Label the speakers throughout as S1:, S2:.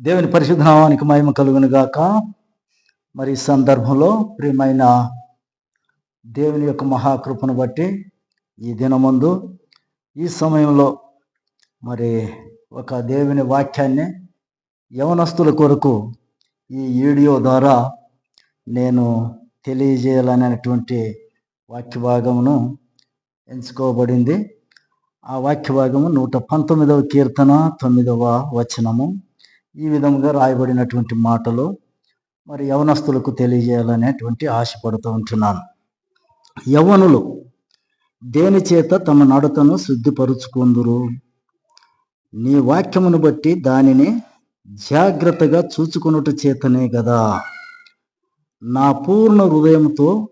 S1: దేవుని పరిశుద్ధ మహిమ కలుగును గాక. మరి ఈ సందర్భంలో ప్రియమైన దేవుని యొక్క మహాకృపను బట్టి ఈ దినమందు ఈ సమయంలో మరి ఒక దేవుని వాక్యాన్ని యవనస్తుల కొరకు ఈ వీడియో ద్వారా నేను తెలియజేయాలనేటువంటి వాక్య భాగమును ఎంచుకోబడింది. ఆ వాక్య భాగము నూట పంతొమ్మిదవ కీర్తన తొమ్మిదవ వచనము. ఈ విధంగా రాయబడినటువంటి మాటలు మరి యవనస్తులకు తెలియజేయాలనేటువంటి ఆశపడుతూ ఉంటున్నాను. యవనులు దేని చేత తమ నడతను శుద్ధిపరుచుకుందురు? నీ వాక్యమును బట్టి దానిని జాగ్రత్తగా చూచుకున్నట్టు చేతనే కదా నా పూర్ణ హృదయంతో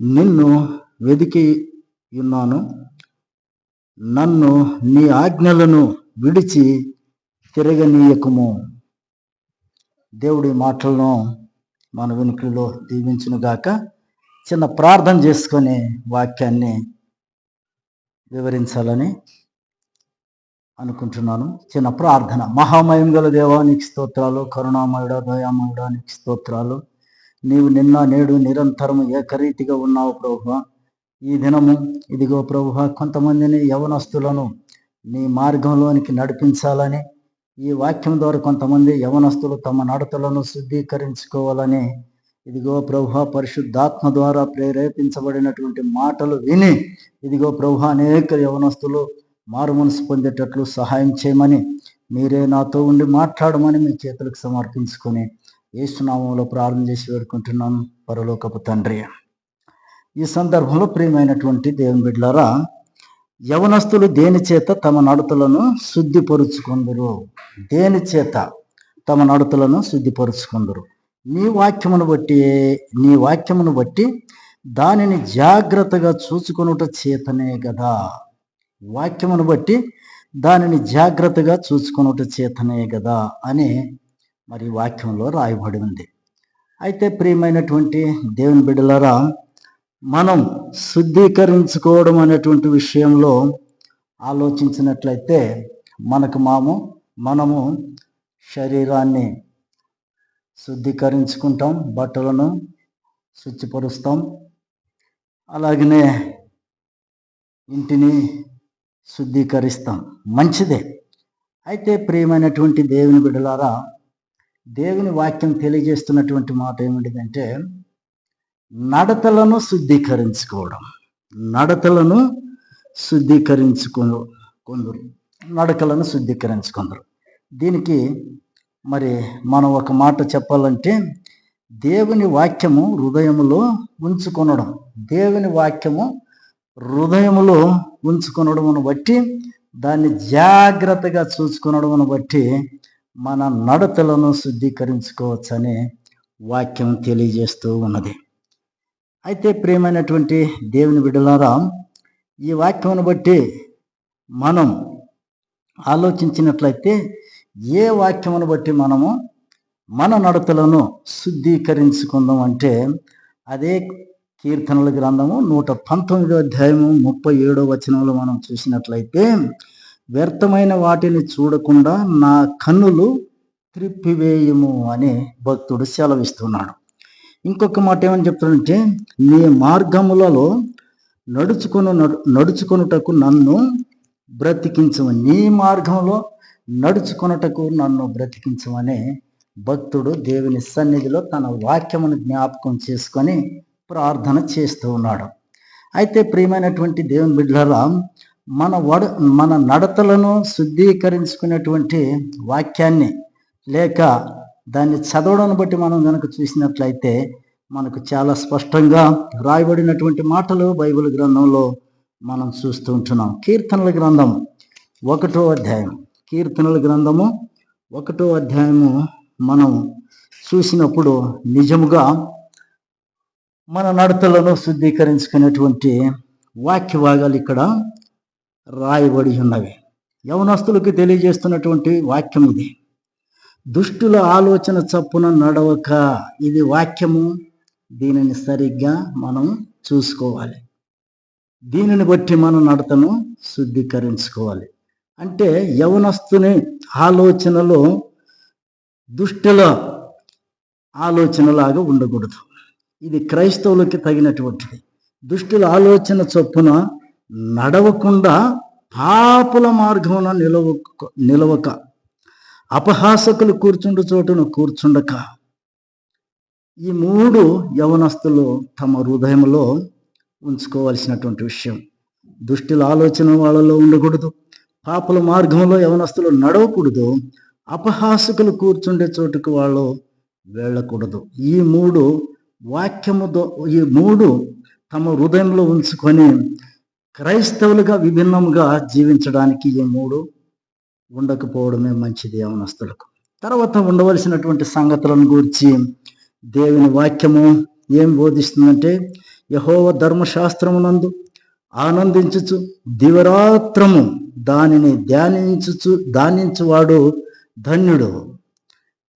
S1: నిన్ను వెదికి ఉన్నాను. నన్ను నీ ఆజ్ఞలను విడిచి తిరగనీయకము. దేవుడి మాటలను మన వెనుకలో దీవించునుగాక చిన్న ప్రార్థన చేసుకొని వాక్యాన్ని వివరించాలని అనుకుంటున్నాను. చిన్న ప్రార్థన. మహామయం గల దేవానికి స్తోత్రాలు. కరుణామయుడ దయామయుడ నీకు స్తోత్రాలు. నీవు నిన్న నేడు నిరంతరము ఏకరీతిగా ఉన్నావు ప్రభు ఈ దినము ఇదిగో ప్రభు కొంతమందిని యవనస్తులను నీ మార్గంలోనికి నడిపించాలని ఈ వాక్యం ద్వారా కొంతమంది యవనస్తులు తమ నడతలను శుద్ధీకరించుకోవాలని ఇదిగో ప్రభు పరిశుద్ధాత్మ ద్వారా ప్రేరేపించబడినటువంటి మాటలు విని ఇదిగో ప్రభు అనేక యవనస్తులు మారుమనసు పొందేటట్లు సహాయం చేయమని మీరే నాతో ఉండి మాట్లాడమని మీ చేతులకు సమర్పించుకొని ఏసునామంలో ప్రార్థన చేసి వేడుకుంటున్నాను పరలోకపు తండ్రి ఈ సందర్భంలో ప్రియమైనటువంటి దేవుని బిడ్డలారా యవనస్తులు దేని చేత తమ నడతలను శుద్ధిపరుచుకుందరు? దేని చేత తమ నడతలను శుద్ధిపరుచుకుందరు? నీ వాక్యమును బట్టి నీ వాక్యమును బట్టి దానిని జాగ్రత్తగా చూచుకొనుట చేతనే కదా వాక్యమును బట్టి దానిని జాగ్రత్తగా చూసుకునుట చేతనే కదా అని మరి వాక్యంలో రాయబడి ఉంది. అయితే ప్రియమైనటువంటి దేవుని బిడ్డలారా మనం శుద్ధీకరించుకోవడం అనేటువంటి విషయంలో ఆలోచించినట్లయితే మనకు మాము మనము శరీరాన్ని శుద్ధీకరించుకుంటాం బట్టలను శుచిపరుస్తాం. అలాగనే ఇంటిని శుద్ధీకరిస్తాం. మంచిదే. అయితే ప్రియమైనటువంటి దేవుని బిడ్డలారా దేవుని వాక్యం తెలియజేస్తున్నటువంటి మాట ఏమిటిదంటే నడతలను శుద్ధీకరించుకోవడం. నడతలను శుద్ధీకరించుకో కొందరు. నడకలను శుద్ధీకరించుకుందరు. దీనికి మరి మనం ఒక మాట చెప్పాలంటే దేవుని వాక్యము హృదయములో ఉంచుకొనడం. దేవుని వాక్యము హృదయములో ఉంచుకొనడమును బట్టి దాన్ని జాగ్రత్తగా చూసుకొనడమును బట్టి మన నడతలను శుద్ధీకరించుకోవచ్చని వాక్యం తెలియజేస్తూ ఉన్నది. అయితే ప్రియమైనటువంటి దేవుని బిడ్డలారా ఈ వాక్యమును బట్టి మనం ఆలోచించినట్లయితే ఏ వాక్యమును బట్టి మనము మన నడతలను శుద్ధీకరించుకుందాం అంటే అదే కీర్తనల గ్రంథము నూట పంతొమ్మిదో అధ్యాయము ముప్పై ఏడో వచనంలో మనం చూసినట్లయితే వ్యర్థమైన వాటిని చూడకుండా నా కన్నులు త్రిప్పివేయము అని భక్తుడు సెలవిస్తున్నాడు. ఇంకొక మాట ఏమని చెప్తానంటే నీ మార్గములలో నడుచుకుని నడుచుకొనుటకు నన్ను బ్రతికించమని నీ మార్గంలో నడుచుకొనుటకు నన్ను బ్రతికించమని భక్తుడు దేవుని సన్నిధిలో తన వాక్యమును జ్ఞాపకం చేసుకొని ప్రార్థన చేస్తూ ఉన్నాడు. అయితే ప్రియమైనటువంటి దేవుని బిడ్డలరా మన వడ మన నడతలను శుద్ధీకరించుకునేటువంటి వాక్యాన్ని లేక దాన్ని చదవడాన్ని బట్టి మనం కనుక చూసినట్లయితే మనకు చాలా స్పష్టంగా రాయబడినటువంటి మాటలు బైబిల్ గ్రంథంలో మనం చూస్తూ ఉంటున్నాం. కీర్తనల గ్రంథం ఒకటో అధ్యాయం. కీర్తనల గ్రంథము ఒకటో అధ్యాయము మనం చూసినప్పుడు నిజముగా మన నడతలను శుద్ధీకరించుకునేటువంటి వాక్య భాగాలు ఇక్కడ రాయబడి ఉన్నవి. యవనస్తులకు తెలియజేస్తున్నటువంటి వాక్యం ఇది. దుష్టుల ఆలోచన చప్పున నడవక. ఇది వాక్యము. దీనిని సరిగ్గా మనం చూసుకోవాలి. దీనిని బట్టి మనం నడతను శుద్ధీకరించుకోవాలి. అంటే యవనస్తుని ఆలోచనలో దుష్టుల ఆలోచనలాగా ఉండకూడదు. ఇది క్రైస్తవులకి తగినటువంటిది. దుష్టుల ఆలోచన చొప్పున నడవకుండా పాపుల మార్గమున నిలవ నిలవక అపహాసకులు కూర్చుండు చోటును కూర్చుండక. ఈ మూడు యవనస్తులు తమ హృదయంలో ఉంచుకోవాల్సినటువంటి విషయం. దుష్టుల ఆలోచన వాళ్ళలో ఉండకూడదు. పాపల మార్గంలో యవనస్తులు నడవకూడదు. అపహాసకులు కూర్చుండే చోటుకు వాళ్ళు వెళ్ళకూడదు. ఈ మూడు వాక్యము ఈ మూడు తమ హృదయంలో ఉంచుకొని క్రైస్తవులుగా విభిన్నంగా జీవించడానికి ఈ మూడు ఉండకపోవడమే మంచిది యవనస్తులకు. తర్వాత ఉండవలసినటువంటి సంగతులను గురించి దేవుని వాక్యము ఏం బోధిస్తుందంటే యహోవ ధర్మశాస్త్రమునందు ఆనందించుచు దివరాత్రము దానిని ధ్యానించుచు ధ్యానించువాడు ధన్యుడు.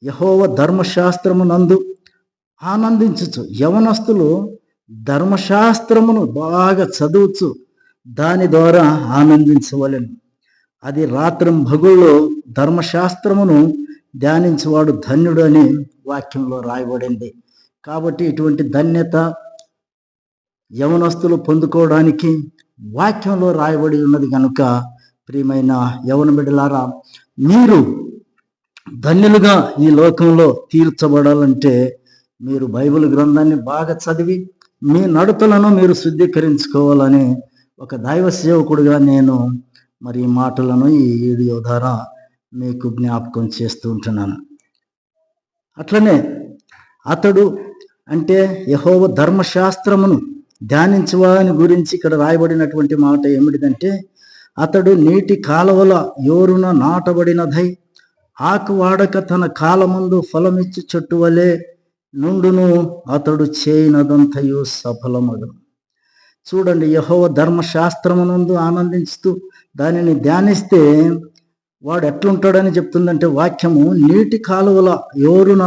S1: యహోవ ధర్మశాస్త్రమునందు ఆనందించుచు యవనస్తులు ధర్మశాస్త్రమును బాగా చదువుచు దాని ద్వారా ఆనందించవలెను. అది రాత్రం భగుల్లో ధర్మశాస్త్రమును ధ్యానించేవాడు ధన్యుడు అని వాక్యంలో రాయబడింది. కాబట్టి ఇటువంటి ధన్యత యవనస్తులు పొందుకోవడానికి వాక్యంలో రాయబడి ఉన్నది కనుక ప్రియమైన యవన బిడ్డలారా మీరు ధన్యులుగా ఈ లోకంలో తీర్చబడాలంటే మీరు బైబిల్ గ్రంథాన్ని బాగా చదివి మీ నడతలను మీరు శుద్ధీకరించుకోవాలని ఒక దైవ సేవకుడుగా నేను మరి ఈ మాటలను ఈ వీడియో ద్వారా మీకు జ్ఞాపకం చేస్తూ ఉంటున్నాను. అట్లనే అతడు అంటే యహోవ ధర్మశాస్త్రమును ధ్యానించవాని గురించి ఇక్కడ రాయబడినటువంటి మాట ఏమిటిదంటే అతడు నీటి కాలవల యోరున నాటబడినదై ఆకు వాడక తన కాలమందు ఫలమిచ్చి చెట్టు వలె నుండును అతడు చేయనదంతయు సఫలమగను. చూడండి యహోవ ధర్మశాస్త్రమునందు ఆనందిస్తూ దానిని ధ్యానిస్తే వాడు ఎట్లుంటాడని చెప్తుందంటే వాక్యము నీటి కాలువల ఎవరున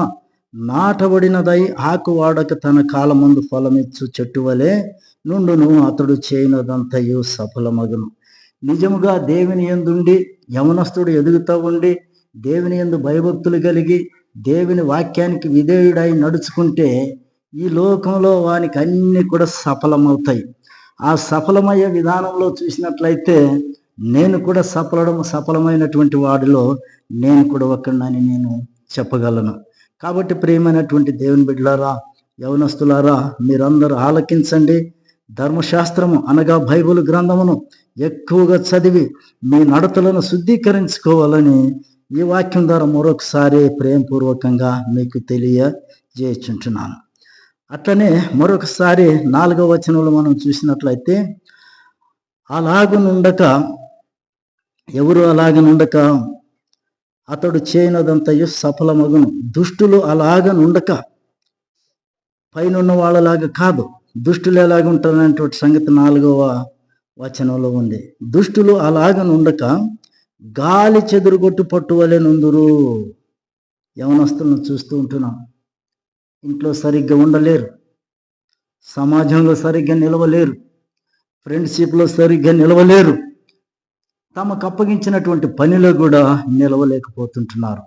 S1: నాటబడినదై ఆకు వాడక తన కాలమందు ఫలమిచ్చు చెట్టు వలె నుండును అతడు చేయనదంతయు సఫలమగును. నిజముగా దేవుని ఎందుండి యవనస్తుడు ఎదుగుతూ ఉండి దేవుని ఎందు భయభక్తులు కలిగి దేవుని వాక్యానికి విధేయుడై నడుచుకుంటే ఈ లోకంలో వానికి అన్ని కూడా సఫలమవుతాయి. ఆ సఫలమయ్యే విధానంలో చూసినట్లయితే నేను కూడా సఫలడం సఫలమైనటువంటి వాడిలో నేను కూడా ఒకరినని నేను చెప్పగలను. కాబట్టి ప్రియమైనటువంటి దేవుని బిడ్డలారా యవనస్తులారా మీరందరూ ఆలకించండి. ధర్మశాస్త్రము అనగా బైబిల్ గ్రంథమును ఎక్కువగా చదివి మీ నడతలను శుద్ధీకరించుకోవాలని ఈ వాక్యం ద్వారా మరొకసారి ప్రేమపూర్వకంగా మీకు తెలియజేయుచుంటున్నాను. అట్లనే మరొకసారి నాలుగవ వచనంలో మనం చూసినట్లయితే అలాగనుండక ఎవరు అలాగనుండక? అతడు చేయనదంతయు సఫలమగును. దుష్టులు అలాగనుండక. పైన వాళ్ళలాగా కాదు. దుష్టులు ఎలాగుంటారనేటువంటి సంగతి నాలుగవ వచనంలో ఉంది. దుష్టులు అలాగనుండక గాలి చెదురుగొట్టు పట్టువలే నుందురు. యవనస్తులను చూస్తూ ఉంటున్నాం. ఇంట్లో సరిగ్గా ఉండలేరు. సమాజంలో సరిగ్గా నిలవలేరు. ఫ్రెండ్షిప్లో సరిగ్గా నిలవలేరు. తమకు అప్పగించినటువంటి పనిలో కూడా నిలవలేకపోతుంటున్నారు.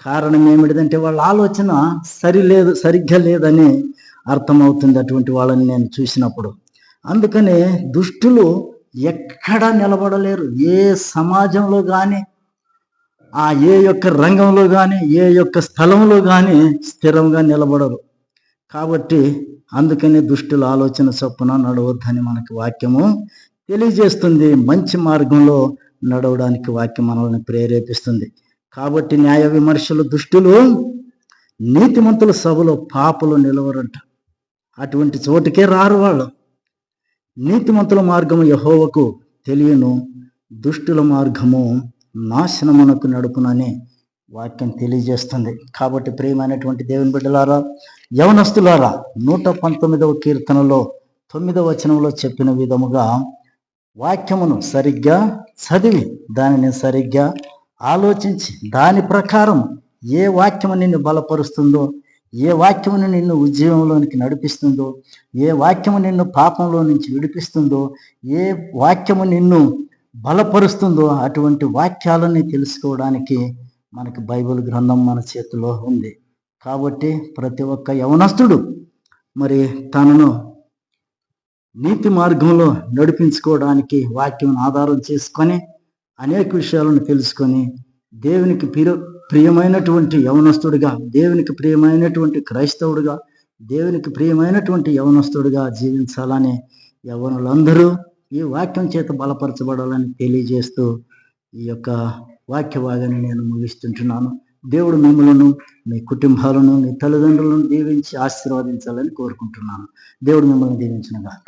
S1: కారణం ఏమిటిదంటే వాళ్ళ ఆలోచన సరి లేదు సరిగ్గా లేదని అర్థమవుతుంది అటువంటి వాళ్ళని నేను చూసినప్పుడు. అందుకనే దుష్టులు ఎక్కడా నిలబడలేరు. ఏ సమాజంలో కానీ ఆ ఏ యొక్క రంగంలో కానీ ఏ యొక్క స్థలంలో కానీ స్థిరంగా నిలబడరు. కాబట్టి అందుకనే దుష్టుల ఆలోచన చొప్పున నడవద్దని మనకి వాక్యము తెలియజేస్తుంది. మంచి మార్గంలో నడవడానికి వాక్యం మనల్ని ప్రేరేపిస్తుంది. కాబట్టి న్యాయ విమర్శలు దుష్టులు నీతిమంతుల సభలో పాపలు నిలవరంట. అటువంటి చోటుకే రారు వాళ్ళు. నీతిమంతుల మార్గము యహోవకు తెలియను దుష్టుల మార్గము నాశనమునకు నడుపునని వాక్యం తెలియజేస్తుంది. కాబట్టి ప్రియమైనటువంటి దేవుని బిడ్డలారా యవనస్తులారా నూట పంతొమ్మిదవ కీర్తనలో తొమ్మిదవ వచనంలో చెప్పిన విధముగా వాక్యమును సరిగ్గా చదివి దానిని సరిగ్గా ఆలోచించి దాని ప్రకారం ఏ వాక్యము నిన్ను బలపరుస్తుందో ఏ వాక్యమును నిన్ను ఉద్యమంలోనికి నడిపిస్తుందో ఏ వాక్యము నిన్ను పాపంలో నుంచి విడిపిస్తుందో ఏ వాక్యము నిన్ను బలపరుస్తుందో అటువంటి వాక్యాలని తెలుసుకోవడానికి మనకి బైబిల్ గ్రంథం మన చేతిలో ఉంది. కాబట్టి ప్రతి ఒక్క యవనస్తుడు మరి తనను నీతి మార్గంలో నడిపించుకోవడానికి వాక్యం ఆధారం చేసుకొని అనేక విషయాలను తెలుసుకొని దేవునికి ప్రియ ప్రియమైనటువంటి యవనస్తుడిగా దేవునికి ప్రియమైనటువంటి క్రైస్తవుడిగా దేవునికి ప్రియమైనటువంటి యవనస్తుడిగా జీవించాలని యవనులందరూ ఈ వాక్యం చేత బలపరచబడాలని తెలియజేస్తూ ఈ యొక్క వాక్య భాగాన్ని నేను ముగిస్తుంటున్నాను. దేవుడు మిమ్మలను మీ కుటుంబాలను మీ తల్లిదండ్రులను దీవించి ఆశీర్వదించాలని కోరుకుంటున్నాను. దేవుడు మిమ్మల్ని దీవించిన గాక.